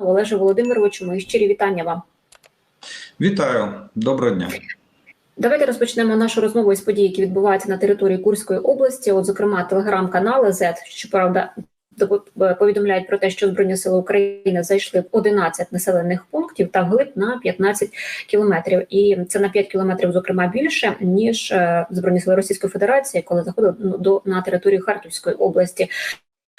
Олеже Володимировичу, мої щирі вітання вам. Вітаю, доброго дня. Давайте розпочнемо нашу розмову із подій, які відбуваються на території Курської області. От, зокрема, телеграм-канали Z, щоправда, повідомляють про те, що Збройні сили України зайшли в 11 населених пунктів та вглиб на 15 кілометрів. І це на 5 кілометрів, зокрема, більше ніж е, Збройні сили Російської Федерації, коли заходили ну, до на територію Харківської області.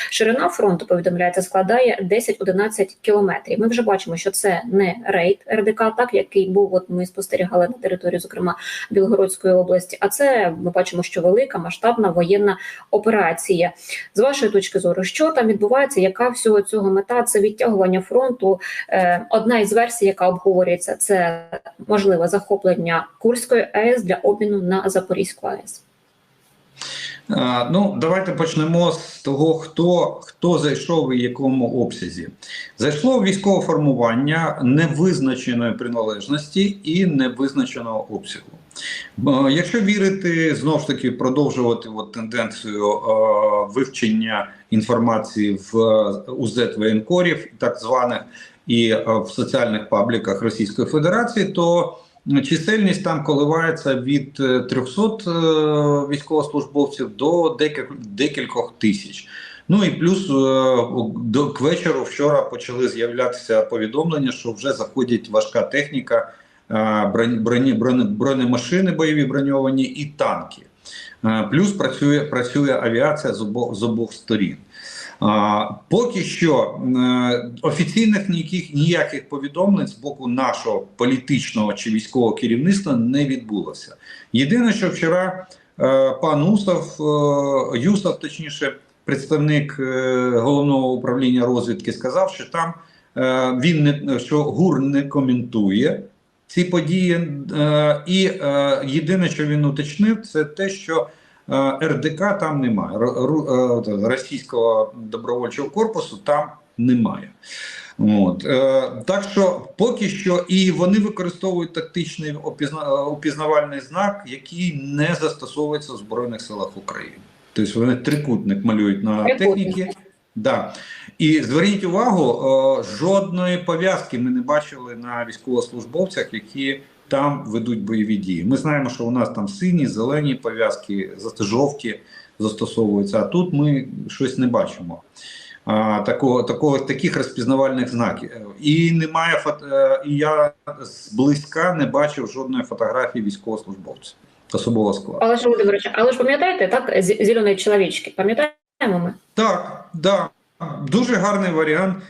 Ширина фронту повідомляється складає 10-11 кілометрів. Ми вже бачимо, що це не рейд РДК, так який був. От ми спостерігали на території, зокрема Білгородської області. А це ми бачимо, що велика масштабна воєнна операція. З вашої точки зору, що там відбувається? Яка всього цього мета? Це відтягування фронту. Е, Одна із версій, яка обговорюється, це можливе захоплення Курської АЕС для обміну на Запорізьку АЕС. А, Ну, давайте почнемо з того, хто, хто зайшов і якому обсязі. Зайшло військове формування невизначеної приналежності і невизначеного обсягу. Якщо вірити, знову ж таки продовжувати от тенденцію е, вивчення інформації в УЗ воєнкорів, так званих, і е, в соціальних пабліках Російської Федерації, то Чисельність там коливається від е, 300 е, військовослужбовців до декількох, тисяч. Ну і плюс е, до к вечору вчора почали з'являтися повідомлення, що вже заходять важка техніка, е, броні, броні, бронемашини бойові броньовані і танки. Е, Плюс працює, працює авіація з обох, з обох сторін. Поки що е, офіційних ніяких ніяких повідомлень з боку нашого політичного чи військового керівництва не відбулося. Єдине, що вчора е, пан Усов, е, Юсов, точніше, представник головного управління розвідки, сказав, що там він не що ГУР не коментує ці події, і єдине, що він уточнив, це те, що РДК там немає. Ру- е, Російського добровольчого корпусу там немає. От. Е, так що поки що і вони використовують тактичний опізна- опізнавальний знак, який не застосовується в Збройних силах України. Тобто вони трикутник малюють на техніці. Да. І зверніть увагу, е, жодної пов'язки ми не бачили на військовослужбовцях, які там ведуть бойові дії. Ми знаємо, що у нас там сині, зелені пов'язки, жовті застосовуються, а тут ми щось не бачимо. А, такого, такого, таких розпізнавальних знаків. І немає фото, е, і я зблизька не бачив жодної фотографії військовослужбовця особового складу. Але ж Володимирович, але ж пам'ятаєте, так зелені чоловічки? Пам'ятаємо ми? Так, да. Дуже гарний варіант.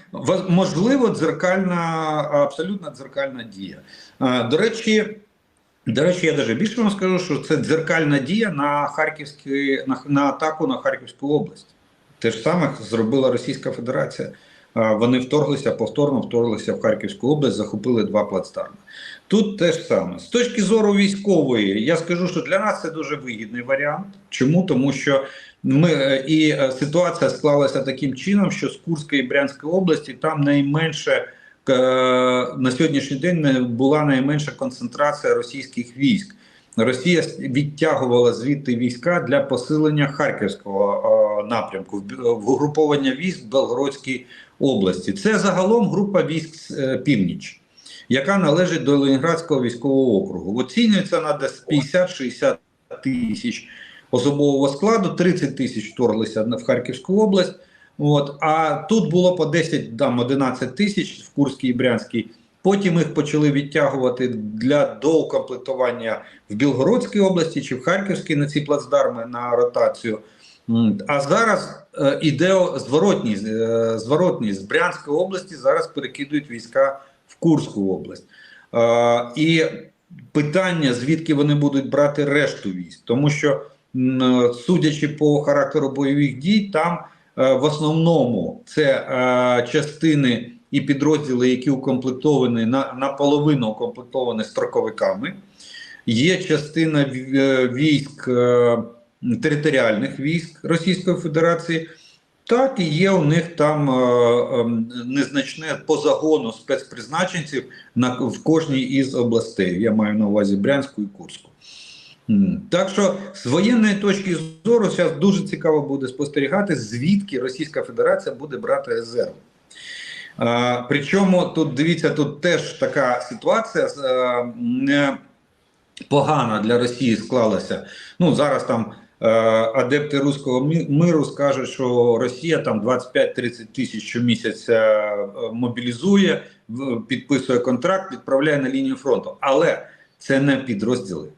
Можливо, дзеркальна, абсолютно дзеркальна дія. До речі, до речі, я навіть більше вам скажу, що це дзеркальна дія на Харківський, на, на атаку на Харківську область. Те ж саме зробила Російська Федерація. Вони вторглися, повторно вторглися в Харківську область, захопили два плацдарми. Тут те ж саме. З точки зору військової, я скажу, що для нас це дуже вигідний варіант. Чому? Тому що ми е, і е, ситуація склалася таким чином, що з Курської і Брянської області там найменше е, на сьогоднішній день була найменша концентрація російських військ. Росія відтягувала звідти війська для посилення харківського е, напрямку, в угруповання військ в Белгородській області. Це загалом група військ е, північ, яка належить до Ленінградського військового округу. Оцінюється на десь 50-60 тисяч особового складу, 30 тисяч вторглися в Харківську область. От, а тут було по 10, там 11 тисяч в Курській і Брянській. Потім їх почали відтягувати для доукомплектування в Білгородській області чи в Харківській на ці плацдарми на ротацію. А зараз е, іде зворотній, е, зворотній з Брянської області зараз перекидують війська в Курську область. Е, і питання, звідки вони будуть брати решту військ, тому що, м, судячи по характеру бойових дій, там е, в основному це е, частини і підрозділи, які укомплектовані на наполовину укомплектовані строковиками. Є частина е, військ е, територіальних військ Російської Федерації. Так, і є у них там е, е, незначне по загону спецпризначенців на в кожній із областей. Я маю на увазі Брянську і Курську. Так що з воєнної точки зору зараз дуже цікаво буде спостерігати, звідки Російська Федерація буде брати резерв. Причому тут дивіться, тут теж така ситуація е, не погана для Росії склалася. Ну зараз там е, адепти руського миру скажуть, що Росія там 25-30 тисяч щомісяця е, мобілізує, підписує контракт, відправляє на лінію фронту. Але це не підрозділи.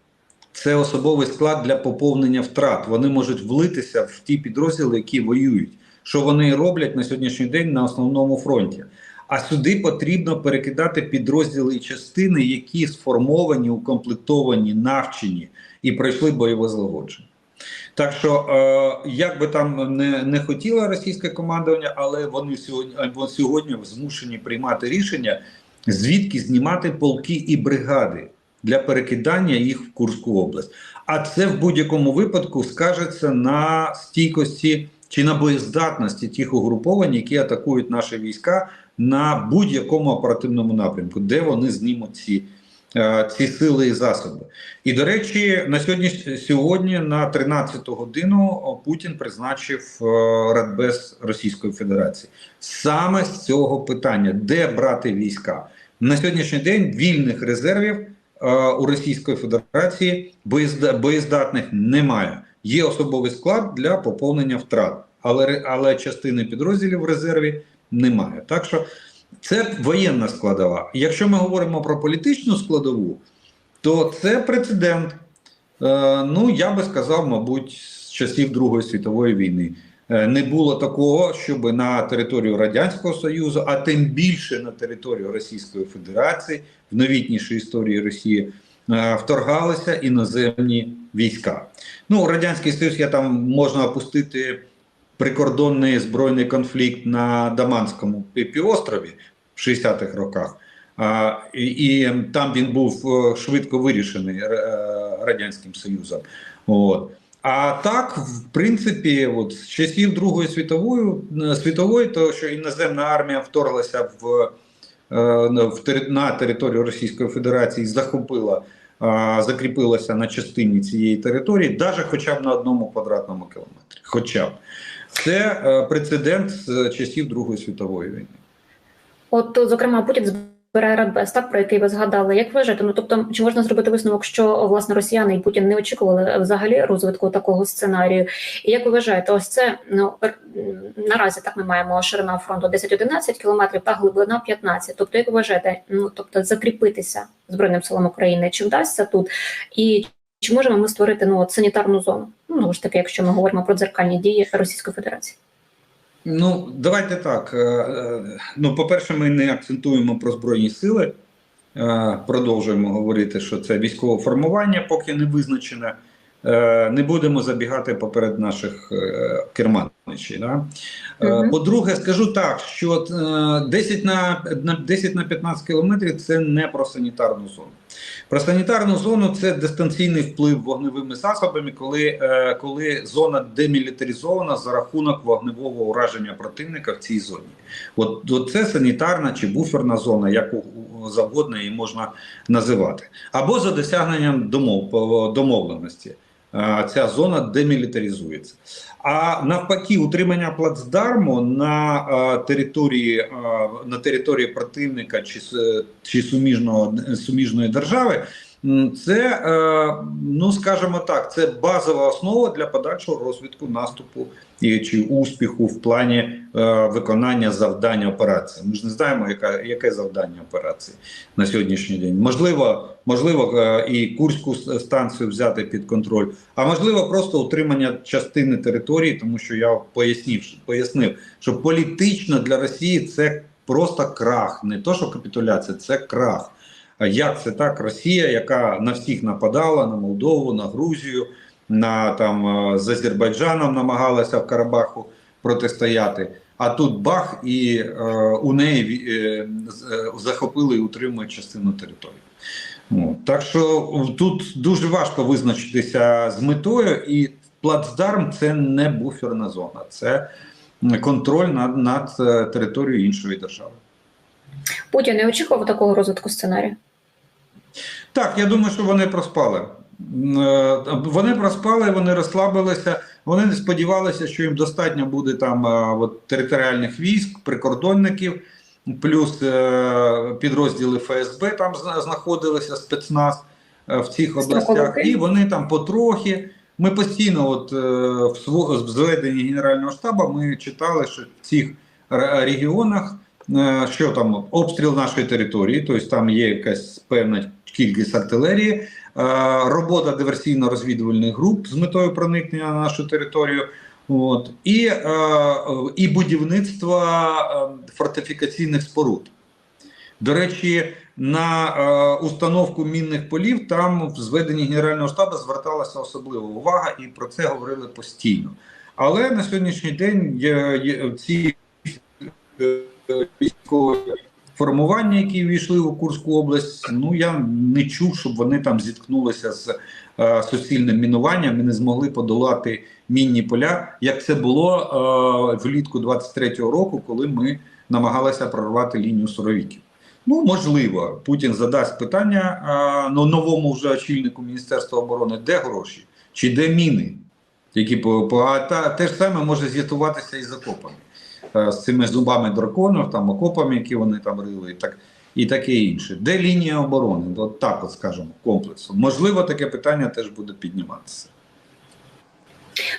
Це особовий склад для поповнення втрат. Вони можуть влитися в ті підрозділи, які воюють. Що вони роблять на сьогоднішній день на основному фронті. А сюди потрібно перекидати підрозділи і частини, які сформовані, укомплектовані, навчені і пройшли бойове злагодження. Так що, е, як би там не, не хотіло російське командування, але вони сьогодні, або сьогодні змушені приймати рішення, звідки знімати полки і бригади для перекидання їх в Курську область. А це в будь-якому випадку скажеться на стійкості чи на боєздатності тих угруповань, які атакують наші війська на будь-якому оперативному напрямку, де вони знімуть ці, е, ці сили і засоби. І до речі, на сьогодні сьогодні на 13 годину Путін призначив е, Радбез Російської Федерації саме з цього питання, де брати війська на сьогоднішній день. Вільних резервів е, у Російської Федерації боєзда- боєздатних немає. Є особовий склад для поповнення втрат, але але частини підрозділів в резерві немає. Так що це воєнна складова. Якщо ми говоримо про політичну складову, то це прецедент. Е, ну, я би сказав, мабуть, з часів Другої світової війни. Е, Не було такого, щоб на територію Радянського Союзу, а тим більше на територію Російської Федерації, в новітнішій історії Росії, е, вторгалися іноземні війська. Ну, Радянський Союз, я там можна опустити прикордонний збройний конфлікт на Даманському півострові в 60-х роках. А, і, і там він був е, швидко вирішений е, Радянським Союзом. От. А так, в принципі, от, з часів Другої світової, е, світової, то що іноземна армія вторглася в, в на територію Російської Федерації, захопила, е, закріпилася на частині цієї території, навіть хоча б на одному квадратному кілометрі. Хоча б. Це е, прецедент з часів Другої світової війни. От, зокрема, Путін збирає Радбез, так про який ви згадали. Як вважаєте? Ну тобто, чи можна зробити висновок, що власне росіяни і Путін не очікували взагалі розвитку такого сценарію? І як ви вважаєте, ось це ну наразі так ми маємо ширина фронту 10-11 кілометрів та глибина 15. Тобто, як ви вважаєте, ну тобто закріпитися збройним силам України, чи вдасться тут і чи можемо ми створити ну от санітарну зону? Ну ж таки, якщо ми говоримо про дзеркальні дії Російської Федерації. Ну, давайте так. е, е, Ну, по-перше, ми не акцентуємо про Збройні сили. Е, Продовжуємо говорити, що це військове формування, поки не визначене. Не будемо забігати поперед наших керманичів. Да? Мгм. По-друге, скажу так, що е, 10 на, на 10 на 15 кілометрів це не про санітарну зону. Про санітарну зону це дистанційний вплив вогневими засобами, коли, е, коли зона демілітаризована за рахунок вогневого ураження противника в цій зоні. От, от це санітарна чи буферна зона, як завгодно її можна називати. Або за досягненням домов, домовленості. Е, Ця зона демілітаризується. А навпаки, утримання плацдарму на е, території е, на території противника чи, чи суміжного суміжної держави. Це, е, ну скажімо так, це базова основа для подальшого розвитку наступу і чи успіху в плані е, виконання завдання операції. Ми ж не знаємо, яка, яке завдання операції на сьогоднішній день. Можливо, можливо, е, і Курську станцію взяти під контроль, а можливо, просто утримання частини території, тому що я пояснив, пояснив, що політично для Росії це просто крах, не то, що капітуляція, це крах. Як це так? Росія, яка на всіх нападала, на Молдову, на Грузію, на там е, з Азербайджаном намагалася в Карабаху протистояти. А тут бах, і е, у неї е, е, захопили і утримують частину території. Ну, так що тут дуже важко визначитися з метою, і плацдарм це не буферна зона, це контроль над, над е, територією іншої держави. Путін не очікував такого розвитку сценарію. Так, я думаю, що вони проспали. Е, Вони проспали, вони розслабилися. Вони не сподівалися, що їм достатньо буде там е, от, територіальних військ, прикордонників плюс е, підрозділи ФСБ там знаходилися спецназ в цих областях, і вони там потрохи. Ми постійно, от в зведенні Генерального штабу, ми читали, що в цих регіонах, що там обстріл нашої території, тобто там є якась певна кількість артилерії, е, робота диверсійно-розвідувальних груп з метою проникнення на нашу територію. От і, е, і будівництво е, фортифікаційних споруд. До речі, на е, установку мінних полів там в зведенні Генерального штабу зверталася особлива увага, і про це говорили постійно. Але на сьогоднішній день є, є ці е, військові формування, які війшли у Курську область, ну я не чув, щоб вони там зіткнулися з е, суцільним мінуванням і не змогли подолати мінні поля, як це було е, влітку 23-го року, коли ми намагалися прорвати лінію суровіків. Ну, можливо, Путін задасть питання а, ну, новому вже очільнику Міністерства оборони, де гроші чи де міни, які по, по а та те ж саме може з'ясуватися і з окопами, Е, з цими зубами драконів, там окопами, які вони там рили, і так і таке інше. Де лінія оборони? От так, от скажемо, комплексу. Можливо, таке питання теж буде підніматися.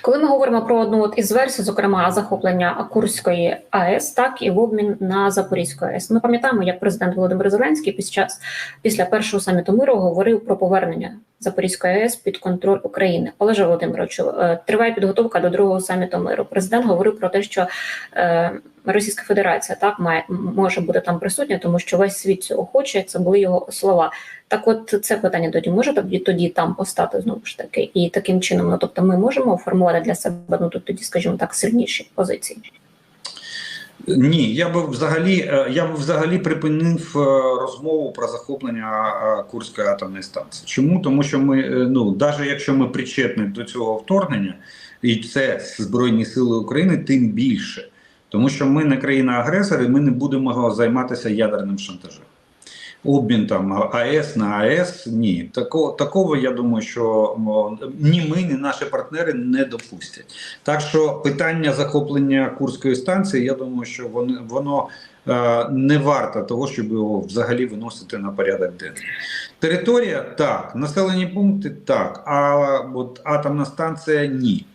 Коли ми говоримо про одну от із версій, зокрема захоплення Курської АЕС, так і в обмін на Запорізьку АЕС. Ми пам'ятаємо, як президент Володимир Зеленський під час після першого саміту миру говорив про повернення Запорізької АЕС під контроль України. Олеже Володимировичу, е, триває підготовка до другого саміту миру. Президент говорив про те, що е, Російська Федерація так має може бути там присутня, тому що весь світ цього хоче. Це були його слова. Так, от це питання тоді може тоді, тоді там постати знову ж таки, і таким чином, ну тобто, ми можемо формувати для себе ну тоді, скажімо так, сильніші позиції. Ні, я би взагалі е, я б взагалі припинив е, розмову про захоплення е, Курської атомної станції. Чому? Тому що ми, ну навіть якщо ми причетні до цього вторгнення, і це Збройні Сили України, тим більше, тому що ми не країна-агресор, і ми не будемо займатися ядерним шантажем. Обмін там АЕС на АЕС ні. Такого, такого я думаю, що ні ми, ні наші партнери не допустять. Так що питання захоплення Курської станції, я думаю, що воно, воно е, не варто того, щоб його взагалі виносити на порядок денний. Територія так, населені пункти так, а от атомна станція ні.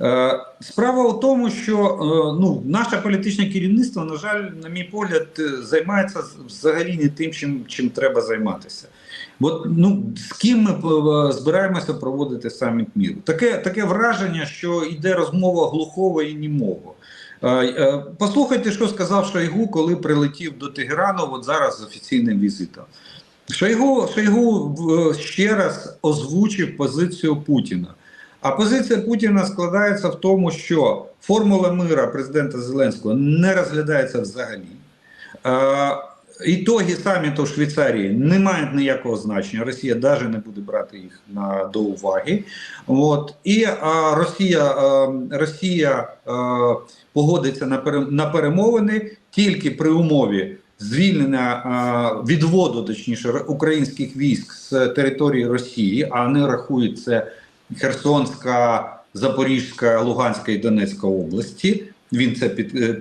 Е, Справа у тому, що е, ну, наше політичне керівництво, на жаль, на мій погляд, е, займається взагалі не тим, чим, чим треба займатися. От, ну, з ким ми збираємося проводити саміт міру? Таке, таке враження, що йде розмова глухого і німого. Послухайте, що сказав Шойгу, коли прилетів до Тегерану, от зараз з офіційним візитом. Шойгу, Шойгу ще раз озвучив позицію Путіна. А позиція Путіна складається в тому, що формула мира президента Зеленського не розглядається взагалі. Ітоги саміту в Швейцарії не мають ніякого значення. Росія навіть не буде брати їх на, до уваги. От. І а, Росія, а, Росія а, погодиться на, пере, на перемовини тільки при умові звільнення а, відводу, точніше, українських військ з території Росії, а не рахують це Херсонська, Запорізька, Луганська і Донецька області. Він це під, е,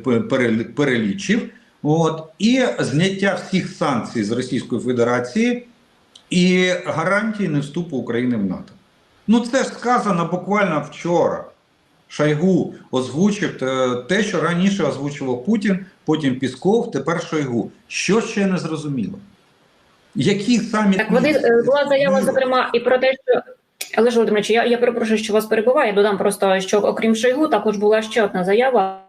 перелічив. От, і зняття всіх санкцій з Російської Федерації і гарантії не вступу України в НАТО. Ну це ж сказано буквально вчора. Шойгу озвучив е, те, що раніше озвучував Путін, потім Пісков, тепер Шойгу. Що ще не зрозуміло? Які самі Так вони е, була заява, зокрема, і про те, що Олеже Володимирович, я, я перепрошую, що вас перебуваю. Я додам просто, що окрім Шойгу, також була ще одна заява.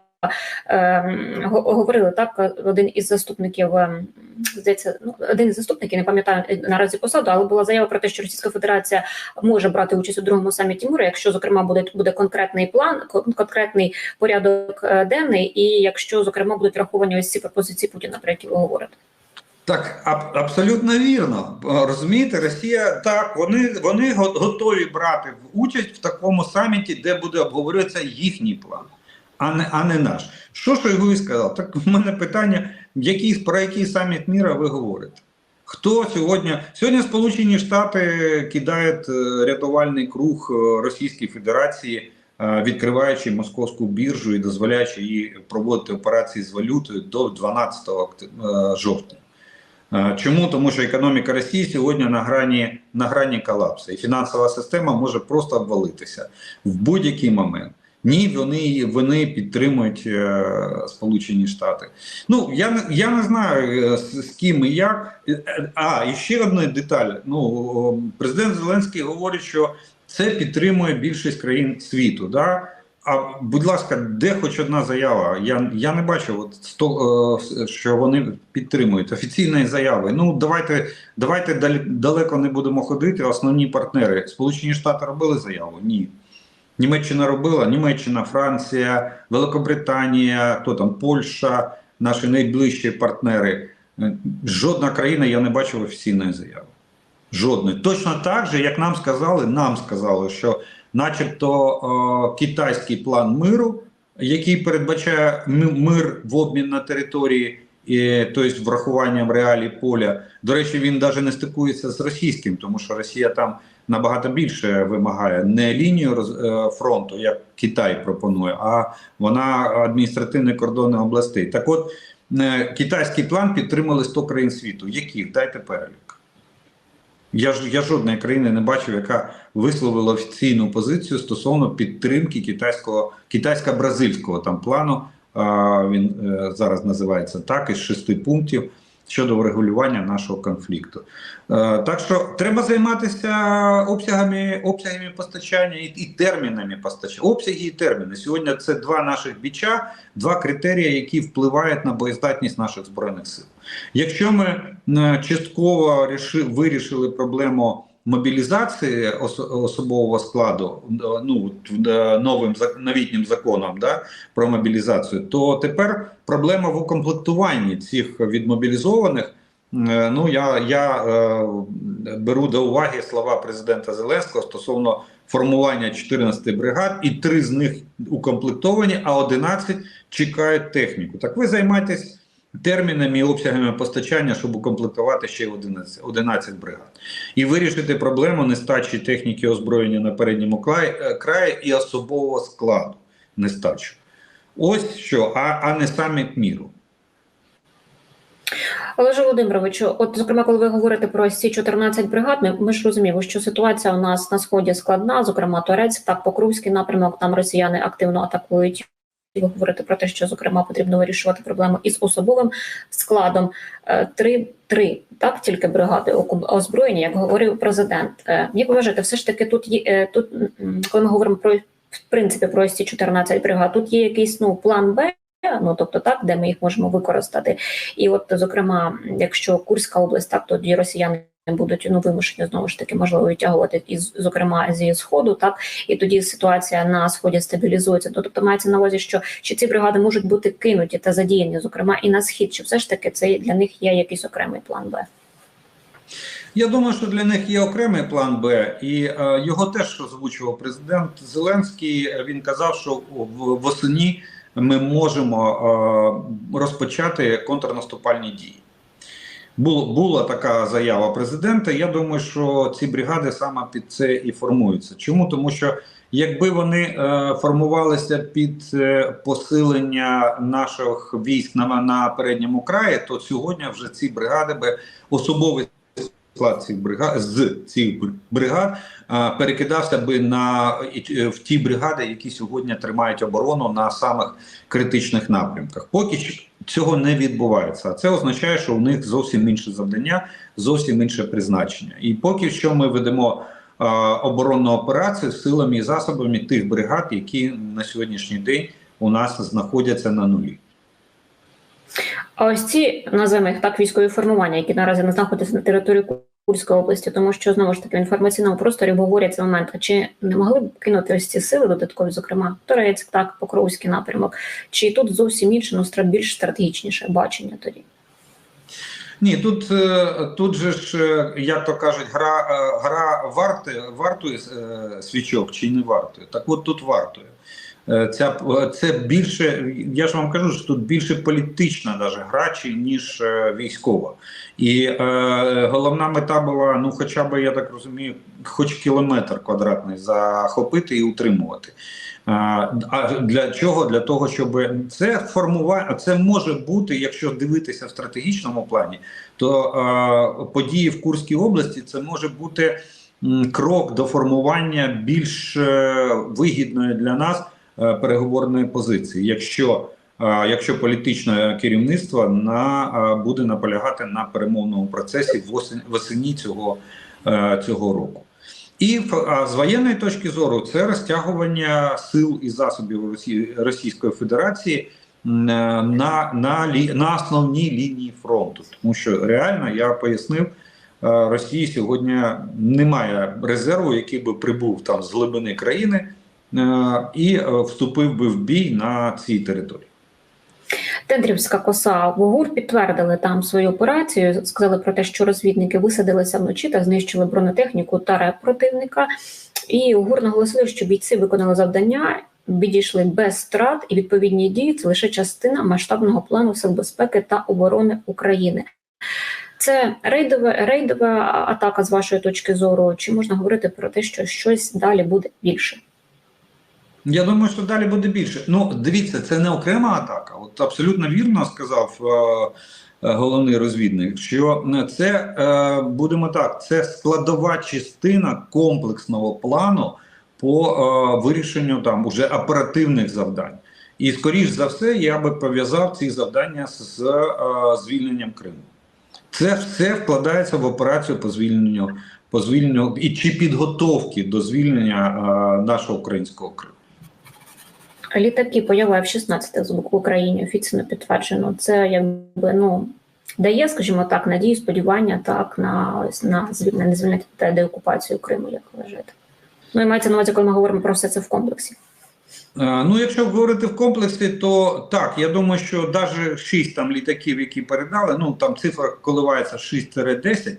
Ем, говорили так, один із заступників, ем, здається, ну один із заступників, не пам'ятаю наразі посаду, але була заява про те, що Російська Федерація може брати участь у другому саміті миру, якщо зокрема буде буде конкретний план, конкретний порядок е, денний, і якщо зокрема будуть враховані ось ці пропозиції Путіна, про які ви говорите. Так, аб- абсолютно вірно. Е, Розумієте, Росія так, вони, вони готові брати участь в такому саміті, де буде обговорюватися їхній план, а не, а не наш. Що Шойгу сказав? Так в мене питання: який, про який саміт міра ви говорите? Хто сьогодні? Сьогодні Сполучені Штати кидають е, рятувальний круг е, Російській Федерації відкриваючи московську біржу і дозволяючи їй проводити операції з валютою до 12 окт- е, жовтня. Е, Чому? Тому що економіка Росії сьогодні на грані, на грані колапсу, і фінансова система може просто обвалитися в будь-який момент. Ні, вони, вони підтримують е, Сполучені Штати. Ну я я не знаю е, з, з ким і як. Е, А і ще одна деталь. Ну президент Зеленський говорить, що це підтримує більшість країн світу. Да? А будь ласка, де хоч одна заява? Я, я не бачив, от, сто, е, що вони підтримують офіційної заяви. Ну давайте, давайте далеко не будемо ходити. Основні партнери. Сполучені Штати робили заяву? Ні. Німеччина робила, Німеччина, Франція, Великобританія, хто там, Польща, наші найближчі партнери. Е, Жодна країна я не бачив офіційної заяви. Жодної. Точно так же, як нам сказали, нам сказали, що, начебто, е, китайський план миру, який передбачає мир в обмін на території, тобто врахуванням реалій поля. До речі, він навіть не стикується з російським, тому що Росія там набагато більше вимагає не лінію е, фронту, як Китай пропонує, а вона адміністративні кордони областей. Так от е, китайський план підтримали 100 країн світу. Яких? Дайте перелік. Я ж я жодної країни не бачив, яка висловила офіційну позицію стосовно підтримки китайського китайсько-бразильського там плану. А, він е, зараз називається так із шести пунктів щодо врегулювання нашого конфлікту. Е, так що треба займатися обсягами, обсягами постачання і, і термінами постачання. Обсяги і терміни. Сьогодні це два наших біча, два критерії, які впливають на боєздатність наших збройних сил. Якщо ми е, частково ріши, вирішили проблему мобілізації особового складу, е, ну е, новим новітнім законом, да, про мобілізацію, то тепер проблема в укомплектуванні цих відмобілізованих. Ну, я, я е, беру до уваги слова президента Зеленського стосовно формування 14 бригад, і три з них укомплектовані, а 11 чекають техніку. Так ви займайтесь термінами і обсягами постачання, щоб укомплектувати ще 11, 11 бригад. І вирішити проблему нестачі техніки озброєння на передньому е, краї і особового складу нестачу. Ось що, а, а не саміт міру. Олеже Володимировичу, от зокрема, коли ви говорите про ці 14 бригад, ми, ми ж розуміємо, що ситуація у нас на сході складна, зокрема Торецьк, так Покровський напрямок, там росіяни активно атакують. Ви говорите про те, що зокрема потрібно вирішувати проблему із особовим складом. Е, Три, три так тільки бригади озброєні, як говорив президент. Е, Як ви вважаєте, все ж таки тут є е, тут, коли ми говоримо про в принципі про ці 14 бригад, тут є якийсь ну план Б. Ну тобто, так, де ми їх можемо використати, і от, зокрема, якщо Курська область, так тоді росіяни будуть ну вимушені знову ж таки можливо витягувати із, зокрема зі сходу, так і тоді ситуація на сході стабілізується. Ну, тобто мається на увазі, що чи ці бригади можуть бути кинуті та задіяні, зокрема і на схід, чи все ж таки це для них є якийсь окремий план Б. Я думаю, що для них є окремий план Б, і е, його теж озвучував президент Зеленський. Він казав, що в восені ми можемо е, розпочати контрнаступальні дії. Було, була така заява президента. Я думаю, що ці бригади саме під це і формуються. Чому? Тому що якби вони е, формувалися під е, посилення наших військ на, на передньому краї, то сьогодні вже ці бригади би особовий склад цих бригад з цих бр- бригад а, перекидався би на е, в ті бригади, які сьогодні тримають оборону на самих критичних напрямках. Поки що цього не відбувається. А це означає, що у них зовсім інше завдання, зовсім інше призначення. І поки що ми ведемо е, оборонну операцію силами і засобами тих бригад, які на сьогоднішній день у нас знаходяться на нулі. А ось ці їх так військові формування, які наразі не знаходяться на території Курської області, тому що знову ж таки в інформаційному просторі цей момент. А чи не могли б кинути ось ці сили додаткові, зокрема Торецьк, так Покровський напрямок, чи тут зовсім інше, ну більш стратегічніше бачення тоді? Ні, тут, е, тут же ж, е, як то кажуть, гра, е, гра варти, вартує свічок чи не вартує. Так от тут вартує. Е, Ця це більше, я ж вам кажу, що тут більше політична даже гра, чи, ніж е, військова. І е, головна мета була, ну, хоча б я так розумію, хоч кілометр квадратний захопити і утримувати. А, для чого? Для того, щоб це формування, це може бути, якщо дивитися в стратегічному плані, то а, події в Курській області це може бути крок до формування більш е, вигідної для нас е, переговорної позиції, якщо е, якщо політичне керівництво на е, буде наполягати на перемовному процесі восені цього, е, цього року. І а з воєнної точки зору це розтягування сил і засобів Росії, Російської Федерації е, на, на, на основній лінії фронту. Тому що реально я пояснив, е, Росії сьогодні немає резерву, який би прибув там з глибини країни е, і е, вступив би в бій на цій території. Тендрівська коса в ОГУР підтвердили там свою операцію. Сказали про те, що розвідники висадилися вночі та знищили бронетехніку та реп противника. І ОГУР наголосили, що бійці виконали завдання, відійшли без страт, і відповідні дії це лише частина масштабного плану сил безпеки та оборони України. Це рейдова, рейдова атака з вашої точки зору. Чи можна говорити про те, що щось далі буде більше? Я думаю, що далі буде більше. Ну, дивіться, це не окрема атака. От абсолютно вірно сказав е, е, головний розвідник, що це е, будемо так, це складова частина комплексного плану по е, вирішенню там уже оперативних завдань. І скоріш за все, я би пов'язав ці завдання з е, звільненням Криму. Це все вкладається в операцію по звільненню, по звільненню і чи підготовки до звільнення е, нашого українського Криму. Літаки поява F-16 з боку України офіційно підтверджено. Це якби ну дає, скажімо так, надію, сподівання так на на звільнення, не звільнити та деокупацію Криму, як вважаєте. Ну і мається на увазі, коли ми говоримо про все це в комплексі. Е, Ну, якщо говорити в комплексі, то так, я думаю, що навіть 6 там літаків, які передали, ну там цифра коливається 6-10,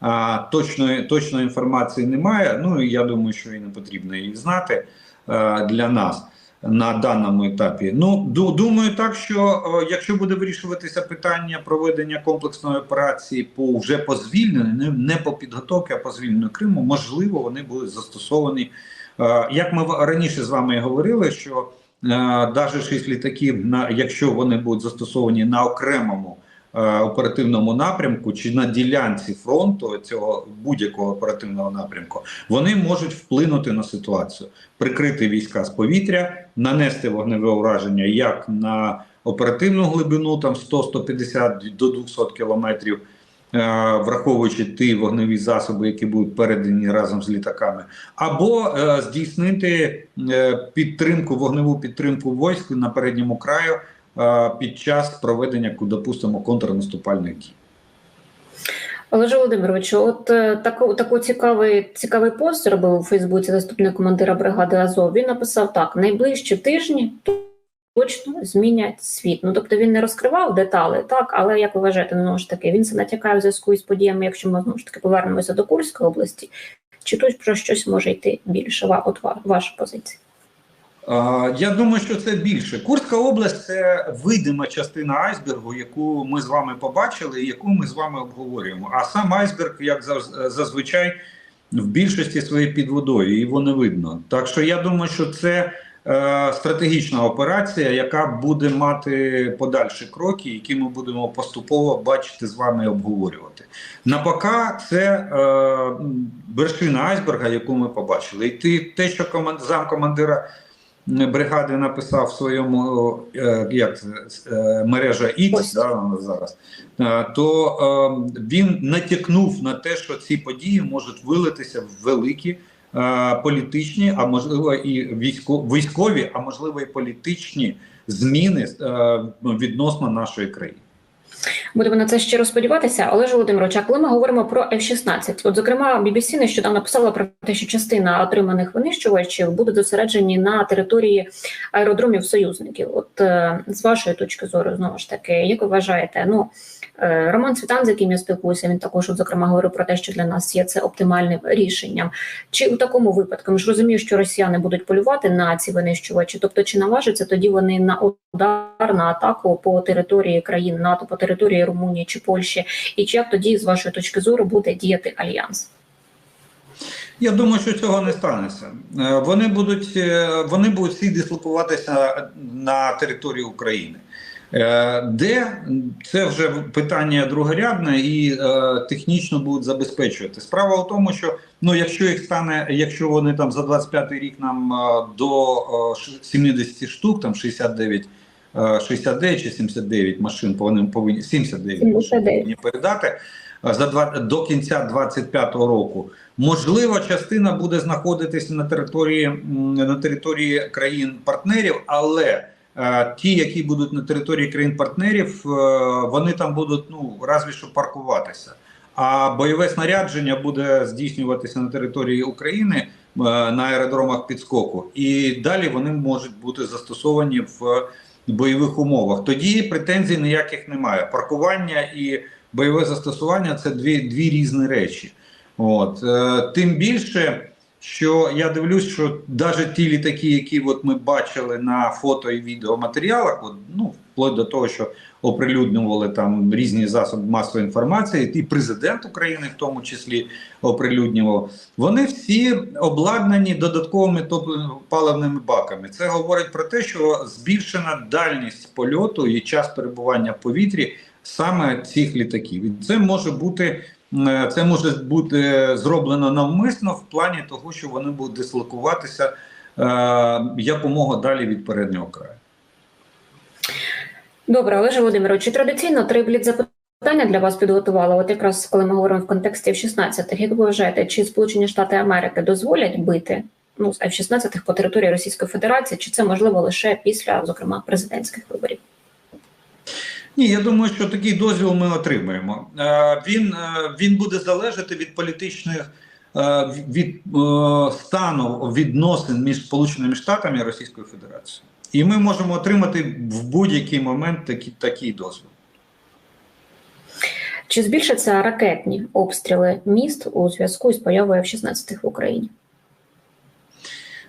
а точної, точної інформації немає. Ну і я думаю, що і не потрібно її знати е, для нас на даному етапі. Ну, ду- думаю, так що е, якщо буде вирішуватися питання проведення комплексної операції по вже по звільненню, не, по підготовці, а по звільненню Криму, можливо, вони будуть застосовані. Е, Як ми раніше з вами говорили, що навіть шість літаків, якщо вони будуть застосовані на окремому оперативному напрямку чи на ділянці фронту цього будь-якого оперативного напрямку, вони можуть вплинути на ситуацію, прикрити війська з повітря, нанести вогневе ураження як на оперативну глибину, там 100-150 до 200 кілометрів. е, Враховуючи ті вогневі засоби, які будуть передані разом з літаками, або е, здійснити е, підтримку, вогневу підтримку військ на передньому краю е, під час проведення, допустимо, контрнаступальних дій. Олеже Володимировичу, от е, таку, таку цікавий, цікавий пост зробив у Фейсбуці заступник командира бригади Азов. Він написав так: найближчі тижні точно змінять світ. Ну тобто він не розкривав деталі, так, але як ви вважаєте, знову ж таки, він це натякає в зв'язку із подіями, якщо ми знову ж таки повернемося до Курської області, чи тут про щось може йти більше? От ваша позиція. Я думаю, що це більше. Курська область це видима частина айсбергу, яку ми з вами побачили, і яку ми з вами обговорюємо. А сам айсберг, як зазвичай, в більшості своєї під водою, його не видно. Так що я думаю, що це е, стратегічна операція, яка буде мати подальші кроки, які ми будемо поступово бачити з вами і обговорювати. Напока це е, вершина айсберга, яку ми побачили. І те, що команд, замкомандира бригади написав в своєму е, як е, мережа X, да, зараз, е, то він натякнув на те, що ці події можуть вилитися в великі політичні, а можливо і військо, військові, а можливо і політичні зміни відносно нашої країни. Будемо на це щиро сподіватися. Олеже Володимирович, а коли ми говоримо про F-16, от зокрема BBC нещодавно писала про те, що частина отриманих винищувачів будуть зосереджені на території аеродромів союзників. От е, з вашої точки зору, знову ж таки, як ви вважаєте, ну Роман Цвітан, з яким я спілкуюся, він також, зокрема, говорив про те, що для нас є це оптимальним рішенням. Чи у такому випадку ми ж розумію, що росіяни будуть полювати на ці винищувачі? Тобто, чи наважаться тоді вони на удар на атаку по території країн НАТО, по території Румунії чи Польщі? І чи як тоді, з вашої точки зору, буде діяти альянс? Я думаю, що цього не станеться. Е, Вони будуть, е, вони будуть всі дислокуватися на території України. Е, Де це вже питання другорядне і е, технічно будуть забезпечувати. Справа в тому, що ну, якщо їх стане, якщо вони там за 25 рік нам е, до е, 70 штук, там 69, е, 69 чи 79 машин повинні повинні 79 машин 79. повинні передати за два до кінця 25-го року. Можливо, частина буде знаходитися на території на території країн-партнерів, але е, ті, які будуть на території країн-партнерів, е, вони там будуть ну разві що паркуватися. А бойове снарядження буде здійснюватися на території України е, на аеродромах підскоку, і далі вони можуть бути застосовані в бойових умовах. Тоді претензій ніяких немає. Паркування і бойове застосування це дві, дві різні речі. От е, тим більше, що я дивлюсь, що навіть ті літаки, які от ми бачили на фото і відеоматеріалах, от, ну вплоть до того, що оприлюднювали там різні засоби масової інформації, і президент України в тому числі оприлюднював. Вони всі обладнані додатковими топливно-паливними баками. Це говорить про те, що збільшена дальність польоту і час перебування в повітрі саме цих літаків. І це може бути. Е, Це може бути зроблено навмисно в плані того, що вони будуть дислокуватися е, якомога далі від переднього краю. Добре, Олеже Володимировичу, традиційно три бліт запитання для вас підготувала. От якраз коли ми говоримо в контексті F-16, як ви вважаєте, чи Сполучені Штати Америки дозволять бити ну з F-16 по території Російської Федерації, чи це можливо лише після, зокрема, президентських виборів? Ні, я думаю, що такий дозвіл ми отримаємо. Е, Він, е, він буде залежати від політичних е, від стану відносин між Сполученими Штатами і Російською Федерацією. І ми можемо отримати в будь-який момент такі, такий дозвіл. Чи збільшаться ракетні обстріли міст у зв'язку з появою F-16 в Україні?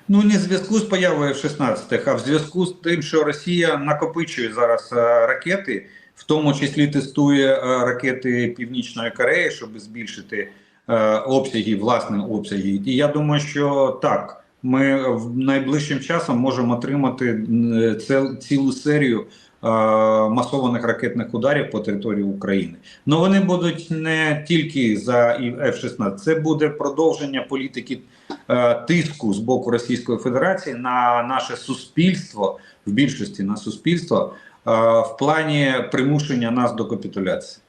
Ну не в зв'язку з появою F-16, а в зв'язку з тим, що Росія накопичує зараз е, ракети, в тому числі тестує е, ракети Північної Кореї, щоб збільшити е, обсяги, власні обсяги. І я думаю, що так, ми в найближчим часом можемо отримати цілу серію масованих ракетних ударів по території України. Ну вони будуть не тільки за і F-16, це буде продовження політики тиску з боку Російської Федерації на наше суспільство, в більшості на суспільство, е, в плані примушення нас до капітуляції.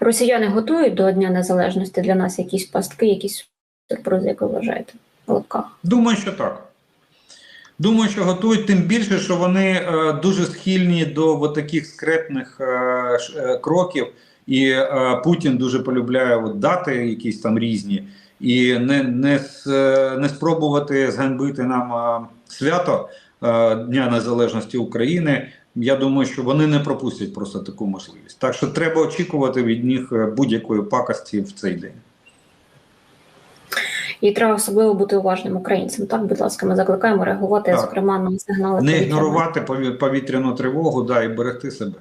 Росіяни готують до Дня Незалежності для нас якісь пастки, якісь сюрпризи, як ви вважаєте, в лапках? Думаю, що так. Думаю, що готують тим більше, що вони е, дуже схильні до от таких скрепних е, е, кроків, і е, Путін дуже полюбляє от дати якісь там різні, і не, не, не спробувати зганьбити нам свято Дня Незалежності України. Я думаю, що вони не пропустять просто таку можливість. Так що треба очікувати від них е, будь-якої пакості в цей день. І треба особливо бути уважним українцям. Так, будь ласка, ми закликаємо реагувати, Так. зокрема на сигнали Не ігнорувати пові- повітряну тривогу, да, і берегти себе.